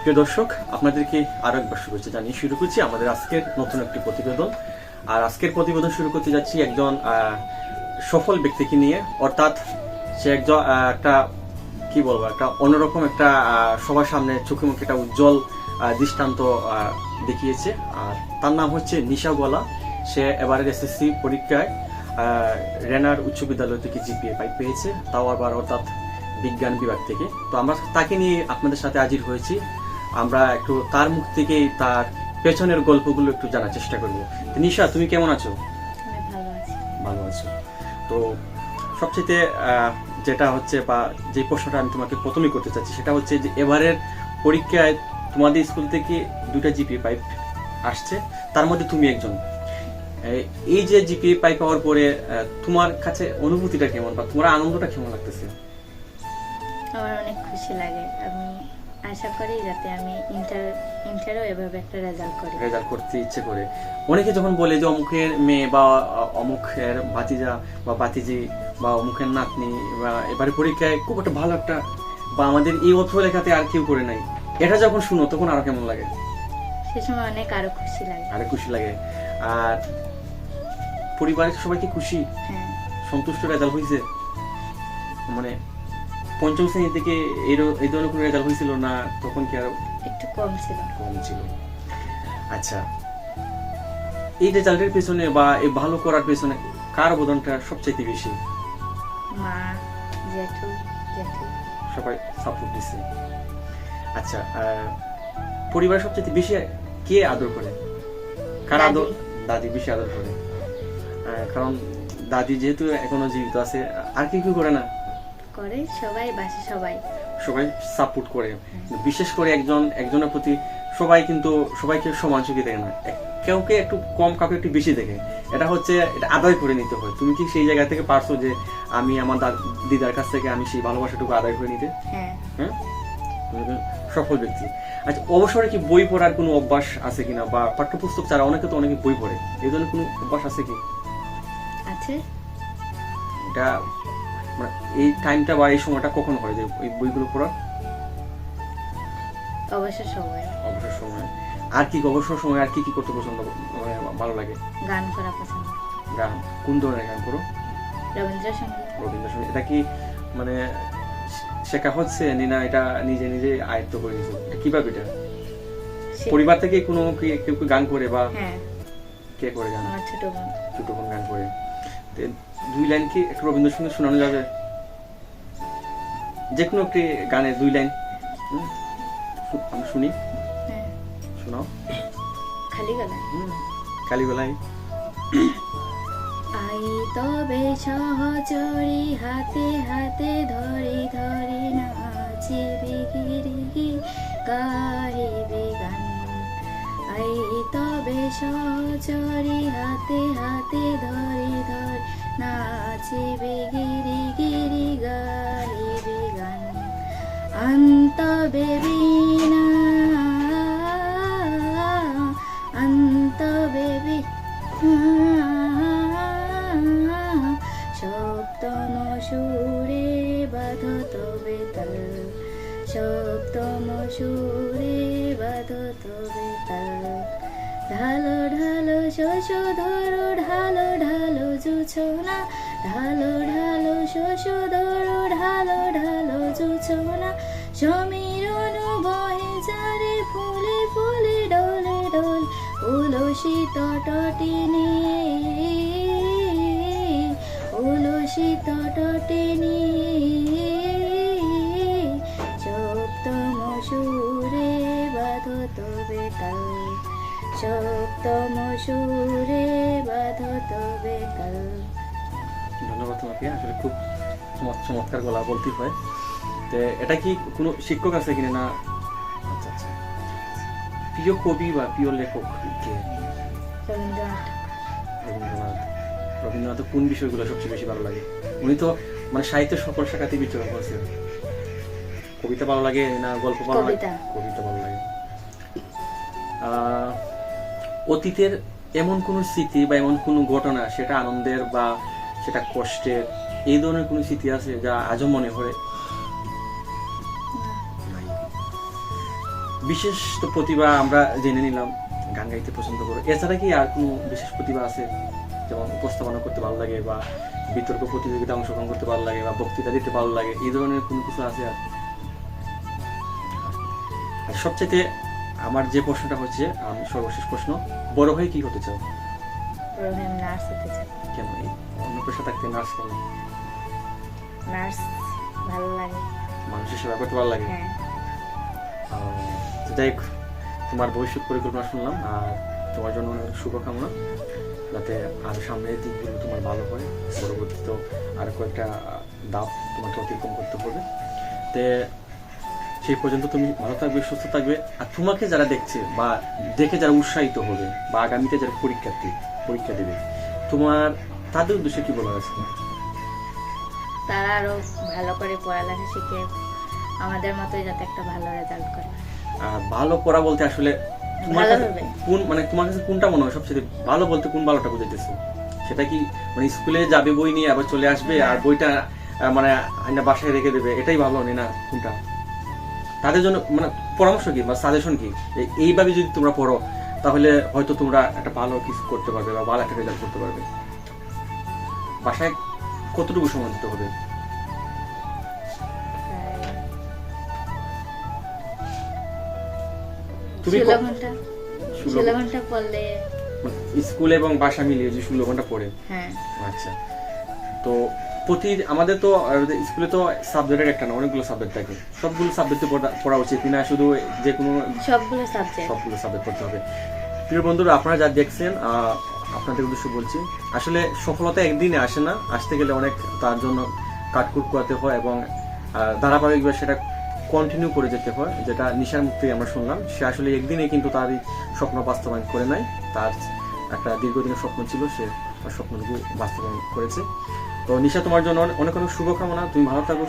প্রিয় দর্শক, আপনাদেরকে আরও একবার শুভেচ্ছা জানিয়ে শুরু করছি আমাদের আজকের নতুন একটি প্রতিবেদন। আর আজকের প্রতিবেদন শুরু করতে যাচ্ছি একজন সফল ব্যক্তিকে নিয়ে। অর্থাৎ সে একজন একটা, কি বলব, একটা অন্যরকম একটা সবার সামনে চোখে মুখে একটা উজ্জ্বল দৃষ্টান্ত দেখিয়েছে। আর তার নাম হচ্ছে নিশা গলা। সে এবারের এসএসসি পরীক্ষায় রেনার উচ্চ বিদ্যালয় থেকে জিপিএ পাই পেয়েছে। তাও আবার অর্থাৎ বিজ্ঞান বিভাগ থেকে। তো আমরা তাকে নিয়ে আপনাদের সাথে হাজির হয়েছি। আমরা একটু তার মুখ থেকেই তার পেছনের গল্পগুলো একটু জানার চেষ্টা করব। নিশা তুমি কেমন আছো? ভালো আছো। তো সবচেয়ে যেটা হচ্ছে বা যে প্রশ্নটা আমি তোমাকে প্রথমেই করতে চাচ্ছি সেটা হচ্ছে যে এবারের পরীক্ষায় তোমাদের স্কুল থেকে দুটা জিপি পাইপ আসছে তার মধ্যে তুমি একজন। এই- যে জিপি পাইপ পাওয়ার পরে তোমার কাছে অনুভূতিটা কেমন বা তোমার আনন্দটা কেমন লাগতেছে? আমার অনেক খুশি লাগে। আমি আশা করি যাতে আমি ইন্টার ইন্টারও এভাবে একটা রেজাল্ট করি। রেজাল্ট করতে ইচ্ছে করে। অনেকে যখন বলে যে অমুকের মেয়ে বা অমুকের ভাতিজা বা ভাতিজি বা অমুকের নাতনি বা এবারে পরীক্ষায় খুব একটা ভালো একটা বা আমাদের এই অর্থ লেখাতে আর কেউ করে নাই। এটা যখন শুনো তখন আরও কেমন লাগে? সে সময় অনেক আরও খুশি লাগে। আরে খুশি লাগে। আর পরিবারের সবাই কি খুশি? হ্যাঁ। সন্তুষ্ট রেজাল্ট হয়েছে মানে পঞ্চম শ্রেণি থেকে এর- এই ধরনের কোনো রেজাল্ট হয়েছিল না তখন কি আরও একটু কম ছিল। কম ছিল। আচ্ছা এই রেজাল্টের পেছনে বা এই ভালো করার পেছনে কার অবদানটা সবচাইতে বেশি? মা জেঠু জেঠু। সবাই সাপোর্ট দিছে। আচ্ছা আহ, পরিবারের সবচাইতে বেশি কে আদর করে? কার আদর? দাদি বেশি আদর করে। আহ, কারণ দাদি যেহেতু এখনও জীবিত আছে আর কি কি করে না? করে সবাই বাসে সবাই। সবাই সাপোর্ট করে। বিশেষ করে একজন একজনের প্রতি সবাই কিন্তু সবাইকে সমান চোখে দেখে না। কেউকে একটু কম কাউকে একটু বেশি দেখে। এটা হচ্ছে এটা আদায় করে নিতে হয়। তুমি কি সেই জায়গা থেকে পারছ যে আমি আমার দিদার কাছ থেকে আমি সেই ভালোবাসাটুকু আদায় করে নিতে? হ্যাঁ। হ্যাঁ? সফল ব্যক্তি। আচ্ছা অবসরে কি বই পড়ার কোনো অভ্যাস আছে কিনা? বা পাঠ্যপুস্তক ছাড়া অনেকে তো অনেকে বই পড়ে। এই ধরনের কোনো অভ্যাস আছে কি? আছে। এটা এই টাইমটা বা এই সময়টা কখন হয় যে এই বইগুলো পড়ার? অবশ্য সবাই অবসর সময়। আর কি অবসর সময় আর কি কি করতে পছন্দ মানে ভালো লাগে? গান করা পছন্দ। গান। কোন ধরনের গান করো? রবীন্দ্রসঙ্গীত। রবীন্দ্রসঙ্গীত। এটা কি মানে শেখা হচ্ছে নি না এটা নিজে নিজে আয়ত্ত করে এটা কীভাবে এটা? পরিবার থেকে কোনো কি কেউ গান করে বা হ্যাঁ। কে করে গান? ছোট বোন। ছোট বোন গান করে। দুই লাইন কি একটু রবীন্দ্রসঙ্গীত শোনানো যাবে? যে কোনো একটি গানের দুই লাইন। আমি শুনি। হ্যাঁ। শোনাও। খালি গলায় খালি গলায় আই তবে সহচরি হাতে হাতে ধরি সপ্তম সুরে বাধ তবে তাল। সপ্তম সুরে বাধ তবে তাল। ঢালো ঢালো শোষ ধরো ঢালো ঢালো জুছনা ঢালো ঢালো শোষ ধরো ঢালো ঢালো জুছনা সমীরণ বহে চারে ফুলে ফুলে, ডলে, ডল। উলসি তটিনি ধন্যবাদ তোমাকে আসলে খুব চমৎকার গলা বলতে হয়। তো এটা কি কোনো শিক্ষক আছে কিনা না? আচ্ছা আচ্ছা। প্রিয় কবি বা প্রিয় লেখক কে? রবীন্দ্রনাথ। রবীন্দ্রনাথ। রবীন্দ্রনাথের কোন বিষয়গুলো সবচেয়ে বেশি ভালো লাগে? উনি তো মানে সাহিত্য সকল শাখাতে বিচরণ করছেন। কবিতা ভালো লাগে না গল্প ভালো লাগে? কবিতা। কবিতা ভালো লাগে। আহ, অতীতের এমন কোনো স্মৃতি বা এমন কোনো ঘটনা সেটা আনন্দের বা সেটা কষ্টের এই ধরনের কোনো স্মৃতি আছে যা আজও মনে হয় বিশেষ তো প্রতিভা আমরা জেনে নিলাম গান গাইতে পছন্দ করো। এছাড়া কি আর কোনো বিশেষ প্রতিভা আছে? যেমন উপস্থাপনা করতে ভালো লাগে বা বিতর্ক প্রতিযোগিতা অংশগ্রহণ করতে ভালো লাগে বা বক্তৃতা দিতে ভালো লাগে এই ধরনের কোনো কিছু আছে আর? আর সবচেয়ে আমার যে প্রশ্নটা হচ্ছে আমি সর্বশেষ প্রশ্ন। বড় হয়ে কি হতে চাও? বড় হয়ে নার্স হতে চাই। কেন? অন্য পেশা থাকতে নার্স কেন? নার্স ভালো লাগে। মানুষের সেবা করতে ভালো লাগে? হ্যাঁ। যাই হোক, তোমার ভবিষ্যৎ পরিকল্পনা শুনলাম আর তোমার জন্য অনেক শুভকামনা। যাতে আরও সামনের দিকগুলো তোমার ভালো হয় পরবর্তীতে আরও কয়েকটা দাপ তোমাকে অতিক্রম করতে হবে। তে সেই পর্যন্ত তুমি ভালো থাকবে সুস্থ থাকবে। আর তোমাকে যারা দেখছে বা দেখে যারা উৎসাহিত হবে বা আগামীতে যারা পরীক্ষার্থী পরীক্ষা দেবে তোমার তাদের উদ্দেশ্যে কি বলার আছে? তারা আরও ভালো করে পড়ালেখা শিখে আমাদের মতোই যাতে একটা ভালো রেজাল্ট করে। ভালো পড়া বলতে আসলে তোমার কোন মানে তোমার কাছে কোনটা মনে হয় সবচেয়ে ভালো বলতে কোন ভালোটা বুঝাইতেছে? সেটা কি মানে স্কুলে যাবে বই নিয়ে আবার চলে আসবে আর। বইটা মানে বাসায় রেখে দেবে এটাই ভালো নি না কোনটা? তাদের জন্য মানে পরামর্শ কি বা সাজেশন কি? এইভাবে যদি তোমরা পড়ো তাহলে হয়তো তোমরা একটা ভালো কিছু করতে পারবে বা ভালো একটা রেজাল্ট করতে পারবে। বাসায় কতটুকু সময় দিতে হবে? তুমি ষোলো ঘণ্টা। ষোলো- ষোলো ঘণ্টা পড়লে মানে স্কুল এবং বাসা মিলিয়ে যে ষোলো ঘণ্টা পড়ে। হ্যাঁ। আচ্ছা। তো প্রতি আমাদের তো স্কুলে তো সাবজেক্টের একটা না অনেকগুলো সাবজেক্ট থাকে। সবগুলো সাবজেক্টে পড়া উচিত। না শুধু যে কোনো সবগুলো সাবজেক্ট সবগুলো সাবজেক্ট পড়তে হবে। প্রিয় বন্ধুরা আপনারা যা দেখছেন আপনাদের উদ্দেশ্য বলছি আসলে সফলতা একদিনে আসে না। আসতে গেলে অনেক তার জন্য কাটকুট করতে হয় এবং ধারাবাহিকভাবে সেটা কন্টিনিউ করে যেতে হয় যেটা নিশার মুক্তি আমরা শুনলাম। সে আসলে একদিনে কিন্তু তার এই স্বপ্ন বাস্তবায়ন করে নাই তার একটা দীর্ঘদিনের স্বপ্ন ছিল, সে তার স্বপ্নটুকু বাস্তবায়ন করেছে। তো নিশা, তোমার জন্য অনেক অনেক শুভকামনা। তুমি ভালো থাকো